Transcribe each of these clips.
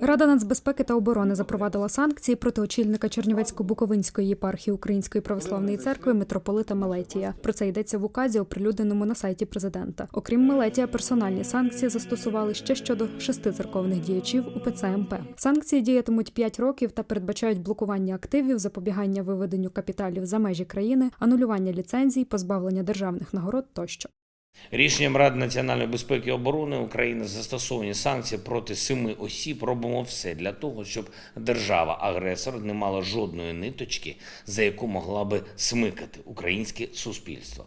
Рада нацбезпеки та оборони запровадила санкції проти очільника Чернівецько-Буковинської єпархії Української православної церкви митрополита Мелетія. Про це йдеться в указі, оприлюдненому на сайті президента. Окрім Мелетія, персональні санкції застосували ще щодо шести церковних діячів УПЦ МП. Санкції діятимуть 5 років та передбачають блокування активів, запобігання виведенню капіталів за межі країни, анулювання ліцензій, позбавлення державних нагород тощо. Рішенням Ради національної безпеки і оборони України застосовані санкції проти семи осіб. Робимо все для того, щоб держава-агресор не мала жодної ниточки, за яку могла би смикати українське суспільство.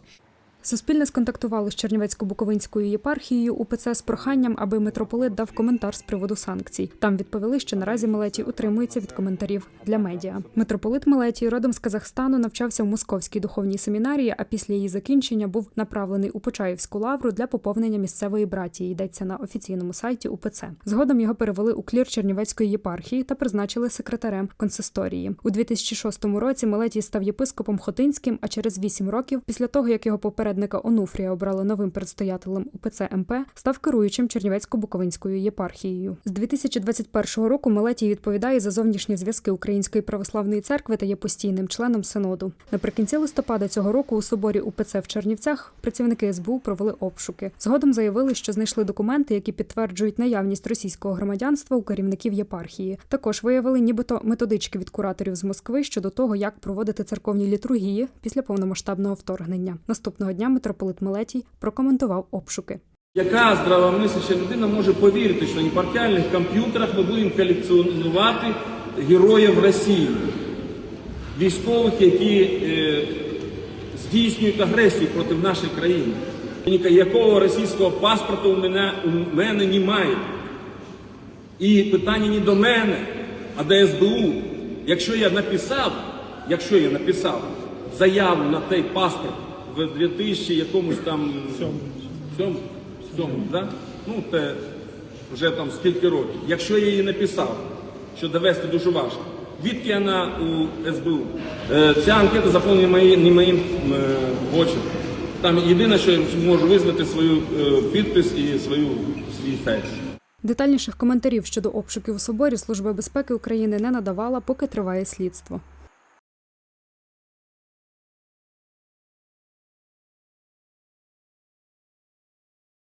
Суспільне сконтактувало з Чернівецько-Буковинською єпархією УПЦ з проханням, аби митрополит дав коментар з приводу санкцій. Там відповіли, що наразі Мелетій утримується від коментарів для медіа. Митрополит Мелетій родом з Казахстану навчався в московській духовній семінарії, а після її закінчення був направлений у Почаївську лавру для поповнення місцевої братії. Йдеться на офіційному сайті УПЦ. Згодом його перевели у клір Чернівецької єпархії та призначили секретарем консисторії. У 2006 році Мелетій став єпископом Хотинським, а через вісім років, після того як його попередника Онуфрія обрали новим предстоятелем УПЦ МП, став керуючим Чернівецько-Буковинською єпархією. З 2021 року Мелетій відповідає за зовнішні зв'язки Української православної церкви та є постійним членом синоду. Наприкінці листопада цього року у соборі УПЦ в Чернівцях працівники СБУ провели обшуки. Згодом заявили, що знайшли документи, які підтверджують наявність російського громадянства у керівників єпархії. Також виявили, нібито методички від кураторів з Москви щодо того, як проводити церковні літургії після повномасштабного вторгнення. Наступного дня митрополит Мелетій прокоментував обшуки. Яка здравомисляща людина може повірити, що на іпархіальних комп'ютерах ми будемо колекціонувати героїв Росії, військових, які е, здійснюють агресію проти нашої країни? Ніякого російського паспорту у мене, у мене немає. І питання не до мене, а до СБУ. Якщо я написав, якщо я написав заяву на той паспорт в 2000 якомусь там сьому, сьому, да? ну це вже там скільки років. Якщо я її написав, що довести дуже важко, відки вона у СБУ? Е, ця анкета заповнена не моїм е, почерком. Там єдине, що я можу визнати свою е, підпис і свою свій фейс. Детальніших коментарів щодо обшуків у соборі Служба безпеки України не надавала, поки триває слідство.